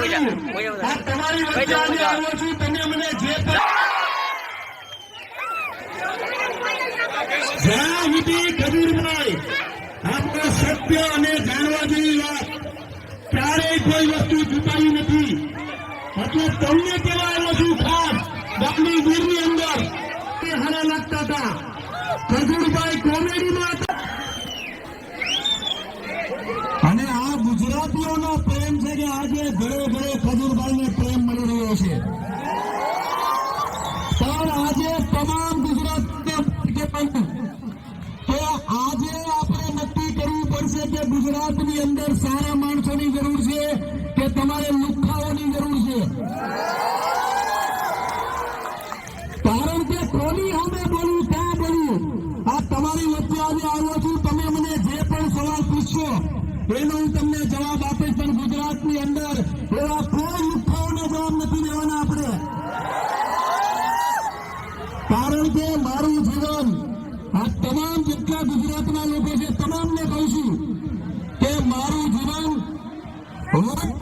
તમારી વચ્ચે આવ્યો છું તમે મને જે જ્યાં સુધી ખજૂરભાઈ આપણે સત્ય અને જાણવા જેવી વાત. ક્યારેય કોઈ વસ્તુ છુપાઈ નથી. એટલે તમને કેવા આવ્યો છું ખાસ? ગામની ગીરની અંદર. તે હારા લાગતા હતા. ખજુરભાઈ કોમેડીમાં હતા. અને આ ગુજરાતીઓનો છે કે આજે ઘરે ઘરે ખજૂરભાઈને પ્રેમ મળી રહ્યો છે. પણ આજે તમામ ગુજરાત તો આજે આપણે નક્કી કરવું પડશે કે ગુજરાતની અંદર સારા માણસોની જરૂર છે કે તમારે 哦。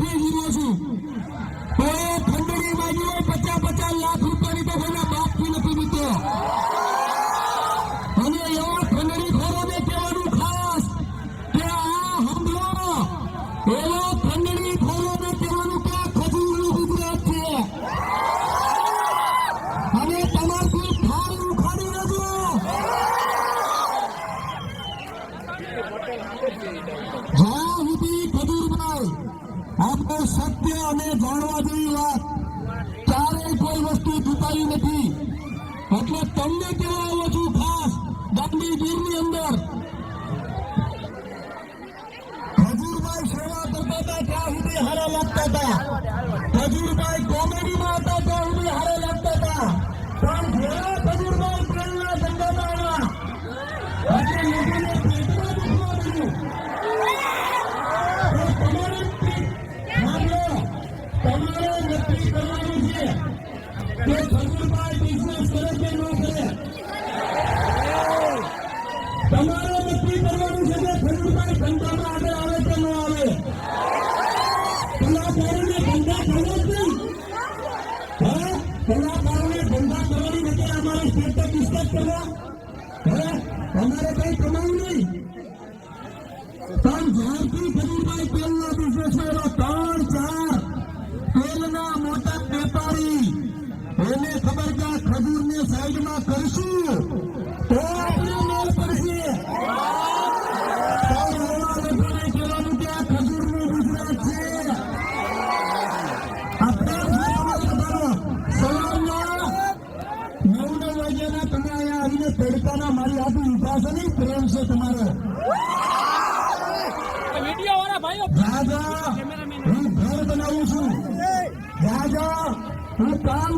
હતા ખજૂરભાઈ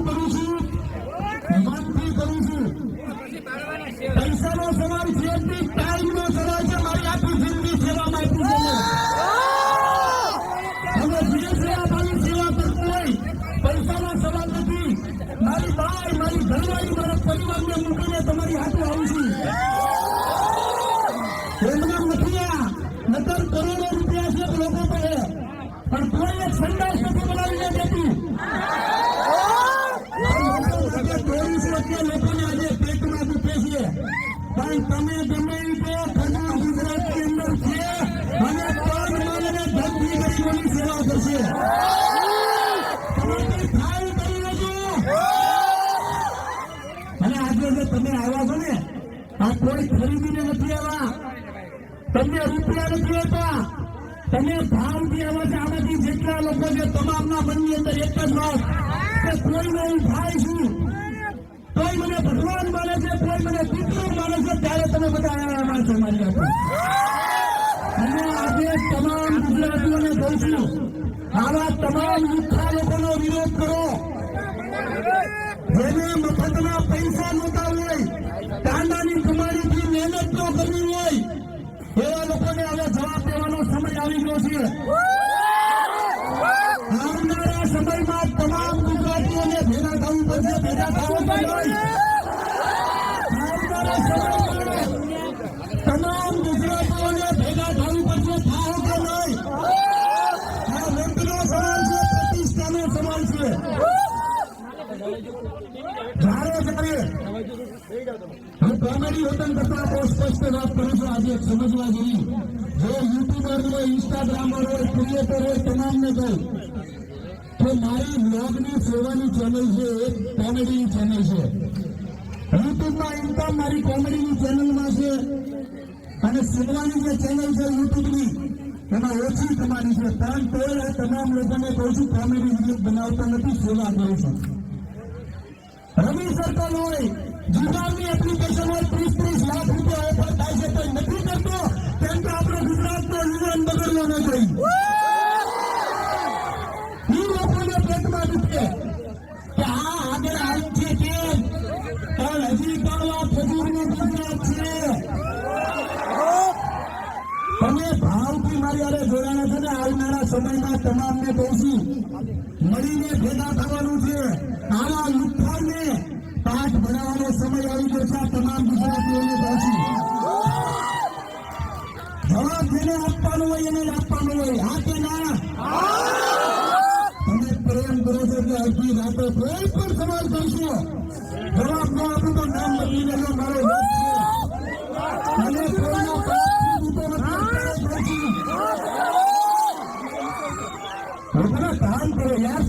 કરું છું. વિનંતી કરું છું. પણ તમે ગમે રીતે ગુજરાતની અંદર છે અને પગ માનીને ધનથી ગરીબોની સેવા અને આજે જે તમે આવ્યા છો ને કોઈ ખરીદીને નથી આવ્યા. તમને રૂપિયા નથી હોતા તમે ભાવથી આવ્યા છે, આમાંથી જેટલા લોકો છે, તમામના મનની અંદર એક જ વાત કે કોઈને હું થાય છું. કોઈ મને ભગવાન માને છે, કોઈ મને પિતૃ માને છે, ત્યારે તમે બધા આવ્યા છો મારી અને આજે તમામ ગુજરાતીઓને કહું છું, આવા તમામ લુખ્ખા લોકોનો વિરોધ કરો. જેને મફતના પૈસા નહોતા હોય, દાંડાની કમાણીથી મહેનત ન કરવી હોય, એવા લોકોને હવે જવાબ દેવાનો સમય આવી ગયો છે. કોમેડી વતન કરતા બહુ સ્પષ્ટ વાત કરું છું. આજે સમજવા જેવી. જે યુટ્યુબર હોય ઇન્સ્ટાગ્રામર હોય ક્રિએટર હોય, તમામને કહું. કે મારી બ્લોગની સેવાની ચેનલ છે, એક કોમેડીની ચેનલ છે. યુટ્યુબમાં ઇન્કમ મારી કોમેડીની ચેનલમાં છે. અને સેવાની જે ચેનલ છે યુટ્યુબની એમાં ઓછી તમારી છે. પણ તોય તમામ લોકોને કહું છું, કોમેડી વીડિયો બનાવતા નથી, સેવા કરું છું. રવિ સર્કલ હોય જુગારની એપ્લિકેશન ત્રીસ ત્રીસ લાખ રૂપિયા ઓફર થાય છે તો નથી કરતો કેમ કે આપણો ગુજરાતનો યુવાન બગડવો ન જોઈએ. એ લોકોને પેટમાં દુખે. કે આ આગળ આવ્યું છે કેમ પણ હજી પણ આ ખજૂરનું ગુજરાત છે. તમે ભાવથી મારી હારે જોડાણા છે ને સમયમાં તમામને કહું છું, મળીને ભેગા થવાનું છે. આવા ભણાવવાનો સમય આવી ગયો તમામ ગુજરાતીઓને કહું જવાબ જેને આપવાનો હોય એને આપવાનો હોય. હા કે ના? તમે પ્રેમ કરો છો એટલે અડધી રાતે કોઈ પણ સવાલ કરશો. જવાબ ન આપું તો નામ બદલી લેજો મારો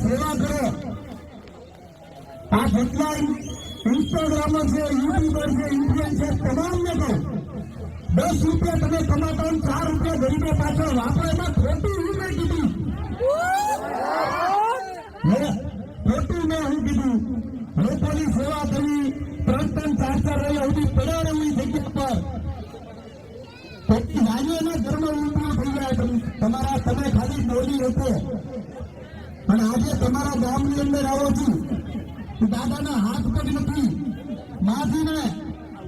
સેવા કરો. આ જેટલા ઇન્સ્ટાગ્રામર છે યુટ્યુબર છે ઇન્ફ્લુએન્સર તમામને કહું, દસ રૂપિયા તમે કમાતા ચાર રૂપિયા ગરીબો પાછળ વાપરો, એમાં ખોટું હું મેં કીધું ખોટું મેં હું કીધું. લોકોની સેવા કરવી, ત્રણ ત્રણ ચાર ચાર રહ્યા સુધી પડ્યા રહેવી જગ્યા પર. રાજ્યના ધર્મ ઊંધું થઈ જાય તમારા તમે ખાલી બોલી હતો. પણ આજે તમારા ગામની અંદર આવો છું. દાદાના હાથ પગ નથી, માથીને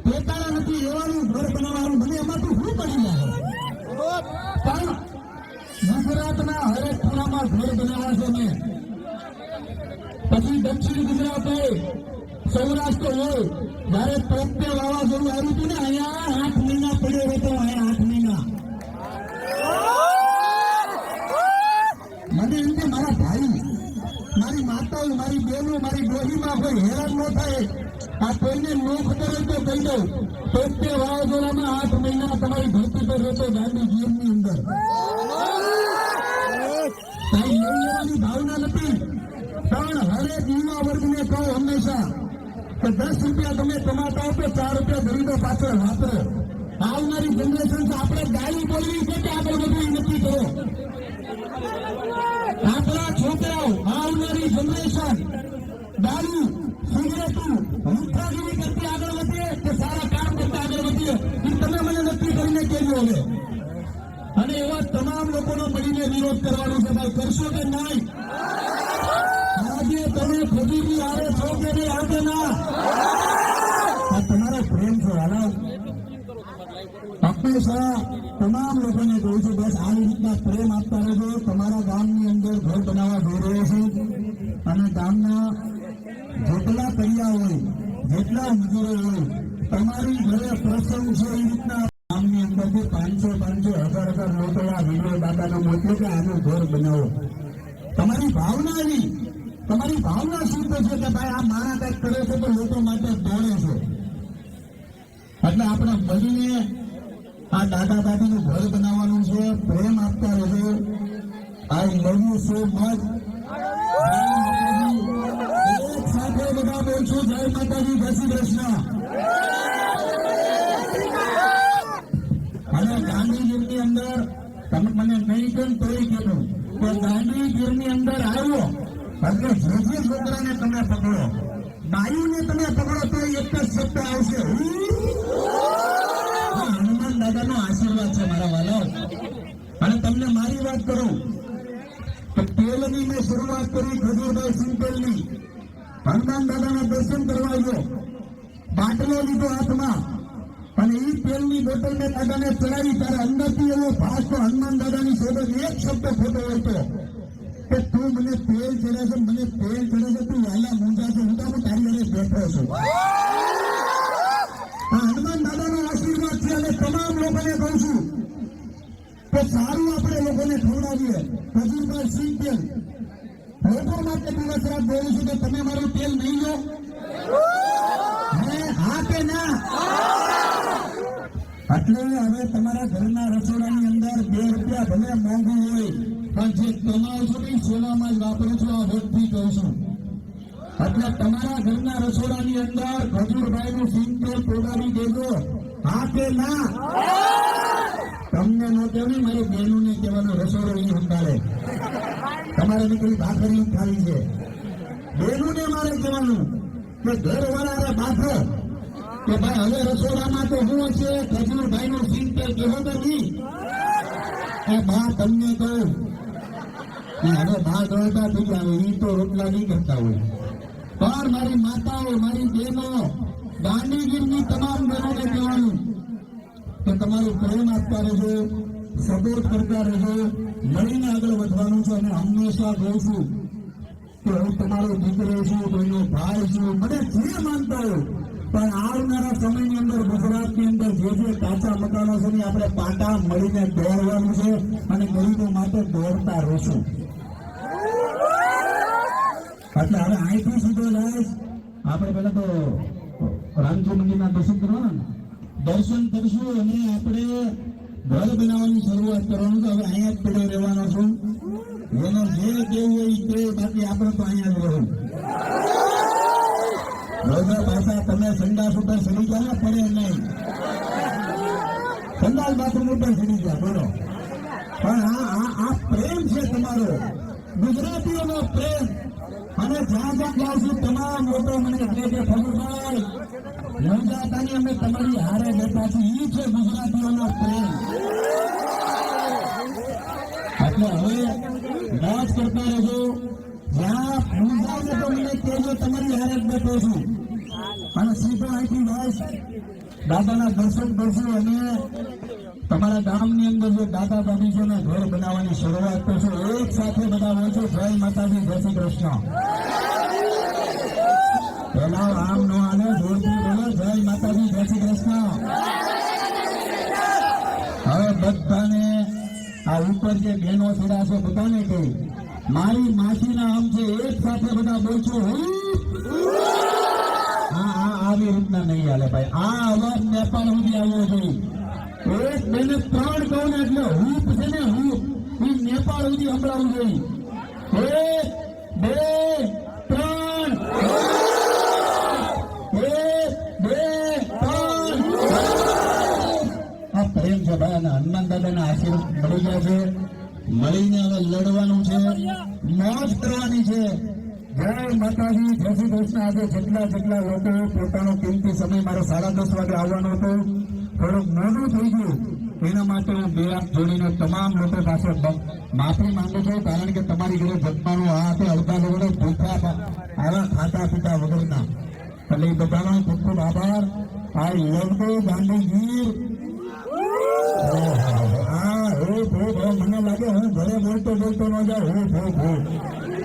પોતાના નથી, એવાનું ઘર બનાવવાનું મને એમાંથી શું પડી જાય પણ ગુજરાતના હરેક ખૂણામાં ઘર બનાવ્યા છે મેં પછી દક્ષિણ ગુજરાત હોય સૌરાષ્ટ્ર હોય, જયારે પ્રત્યે વાવાઝોડું આવ્યું હતું ને, અહીંયા આઠ મહિના પડ્યો હતો અહીંયા આઠ મહિના મને એમ કે મારા ભાઈ મારી માતાઓ મારી બહેનો કોઈ હેરાન ન થાય. આ કોઈને ન ખબર તો કહી દઉં. પોતે વાવાઝોડામાં આઠ મહિના તમારી ધરતી પર રહેતો ગાંધી જીવનની અંદર. કઈ લેવાની ભાવના નથી. પણ હરેક યુવા વર્ગને કહો હંમેશા કે દસ રૂપિયા તમે કમાતા હો તો ચાર રૂપિયા ગરીબો પાછળ વાપરો. આવનારી જનરેશન આપણે ગાડી બોલવી છે કે આગળ બધું નક્કી કરો? આપણા છોકરાઓ, આવનારી જનરેશન દારૂ સિગરેટું મુદ્રાગીરી કરતી આગળ વધે કે સારા કામ કરતા આગળ વધીએ. એ તમે મને નક્કી કરીને કહેજો હવે. અને એવા તમામ લોકોનો મળીને વિરોધ કરવાનો છે કરશો કે નહીં? આજે તમે ખુદીની આવે છો કે નહીં? આજે ના. તમારો પ્રેમ છો, હાલો. હંમેશા તમામ લોકોને કહું છું, બસ આવી રીતના પ્રેમ આપતા રહેજો. તમારા ગામની અંદર ઘર બનાવવા જઈ રહ્યો છું અને ગામના જેટલા કરિયા હોય જેટલા મજૂરો હોય તમારી ઘરે પ્રસંગ છે એ રીતના ગામની અંદરથી પાંચસો પાંચસો હજાર હજાર લોકો આ વીડિયો દાદાને મોકલો કે આનું ઘર બનાવો તમારી ભાવના એવી તમારી ભાવના શુદ્ધ છે કે ભાઈ આ મારા કંઈક કરે છે તો લોકો માટે દોડે છે એટલે આપણે મળીને આ દાદા દાદીનું ઘર બનાવવાનું છે. પ્રેમ આપતા રહેજો. I love you so much સાથે બધા બોલશો જય માતાજી જય શ્રી કૃષ્ણ અને ગાંધીજીની અંદર, તમે મને નહીં કેમ તોય કીધું કે ગાંધીજીની અંદર આવ્યો એટલે જે જે છોકરાને તમે પકડો બાયુને તમે પકડો તો એક જ શબ્દ આવશે. હનુમાન દાદાનો આશીર્વાદ છે મારા વાલાઓ અને તમને મારી વાત કરું. તો તેલની મેં શરૂઆત કરી, ખજૂરભાઈ સિંગલની હનુમાન દાદાના દર્શન કરવા ગયો બાટલો લીધો હાથમાં. અને એ તેલની બોટલ મેં દાદાને ચડાવી. ત્યારે અંદરથી એવો ભાસ તો હનુમાન દાદાની શોધે એક શબ્દ ખોટો હતો કે તું મને તેલ ચડે છે, મને તેલ ચડે છે, તું વહેલા બેઠો છું આ હનુમાન દાદાના આશીર્વાદ છે અને તમામ લોકોને કહું છું કે સારું આપણે લોકોને ખવડાવીએ. ખજૂરભાઈ સિંહ તેલ. લોકો માટે દિવસ રાત બોલું છું કે તમે મારું તેલ નહીં લો. હે હા કે ના. એટલે હવે તમારા ઘરના રસોડાની અંદર બે રૂપિયા ભલે મોંઘું હોય, પણ જે કમાવ છો એ સોનામાં જ વાપરો છો, આ વખતથી કહું છું. એટલે તમારા ઘરના રસોડાની અંદર ખજૂરભાઈ નું સિંગ તેલ પોડાવી દેજો. હા કે ના? તમને ન કહેવું મારી બહેનો ને કહેવાનું રસોડો એ સંભાળે. તમારે નીકળી ભાખરી ખાલી છે. બહેનો ને મારે કહેવાનું કે ઘર વાળા ભાખર. કે ભાઈ, હવે રસોડામાં તો શું છે ખજૂરભાઈ નું સિંગ તેલ કહેવો નથી એ બા, તમને કહું કે હવે બા દોડતા થઈ ગયા એ તો રોટલા નહીં કરતા હોય. પણ મારી માતાઓ, મારી બહેનો ગાંધીગીરની તમામ બહેનોને કહેવાનું. કે તમારું પ્રેમ આપતા રહેજો, સપોર્ટ કરતા રહેજો, મળીને આગળ વધવાનું છે અને હંમેશા કહું છું કે હું તમારો દીકરો છું, કોઈનો ભાઈ છું, મને જે માનતા હોય. પણ આવનારા સમયની અંદર, ગુજરાતની અંદર જે જે કાચા મકાનો છે આપણે પાટા મળીને દોડવાનું છે અને ગરીબો માટે દોડતા રહીશું. એટલે હવે અહીંથી સીધો જઈશ આપણે પહેલા તો રામજી મંદિરના દર્શન કરવાના દર્શન કરશું અને આપણે ઘર બનાવવાની શરૂઆત કરવાનું તો હવે અહીંયા જ પડ્યો રહેવાનો છું. એનો જે કેવું હોય તે કે બાકી આપણે તો અહીંયા જ રહું. રોજા પાછા તમે સંડાસ ઉપર સડી ગયા ને પડે નહીં. સંડાસ બાથરૂમ ઉપર સડી ગયા બોલો. પણ આ આ પ્રેમ છે તમારો. ગુજરાતીઓનો પ્રેમ. અને જ્યાં જ્યાં જાઉં છું, તમામ લોકો મને કહે છે ફગુભાઈ નવજાતાની અમે તમારી હારે બેઠા છીએ. એ છે ગુજરાતીઓનો પ્રેમ. એટલે હવે મોજ કરતા રહેજો. જ્યાં પૂજાને તો મને તમારી હારે બેઠો છું. અને સીધો અહીંથી બસ દાદાના દર્શન કરશું અને તમારા ગામની અંદર જે દાદા દાદી છે ને ઘર બનાવવાની શરૂઆત કરશો, એક સાથે બધા હોય છે જય માતાજી, જય શ્રી કૃષ્ણ. પેલા આમ નો આને જોરથી બોલો, જય માતાજી, જય શ્રી કૃષ્ણ. હવે બધાને આ ઉપર જે બહેનો છોડા છે, બધાને કહી. મારી માસીના આમ છે એક સાથે બધા બોલશો હું હા આવી રીતના નહીં હાલે ભાઈ. આ અવાજ નેપાળ સુધી આવ્યો જોઈએ એક બે ત્રણ કહું ને એટલે હૂપ છે ને હૂપ એ નેપાળ સુધી સંભળાવવું જોઈએ એક બે, ત્રણ. એક બે, ત્રણ. આ પ્રેમ છે ભાઈ, અને હનુમાન દાદાના આશીર્વાદ મળી ગયા છે. મળીને હવે લડવાનું છે. મોજ કરવાની છે. જય માતાજી, જય શ્રી આજે જેટલા જેટલા લોકો પોતાનો કિંમતી સમય મારો સાડા દસ વાગે આવવાનો હતો, થોડુંક મોડું થઈ ગયું. એના માટે હું બે હાથ જોડીને તમામ લોકો પાસે માફી માંગુ છું, કારણ કે તમારી ઘરે જમવાનું આ તે અડધા લોકોને હતા. આવા ખાતા પીતા વગરના. એટલે એ બધાનો ખૂબ ખૂબ આભાર. આ લડકો ગાંધીગીર. હા, હો ભો મને લાગે હું ઘરે બોલતો બોલતો ન જાય હો ભો ભો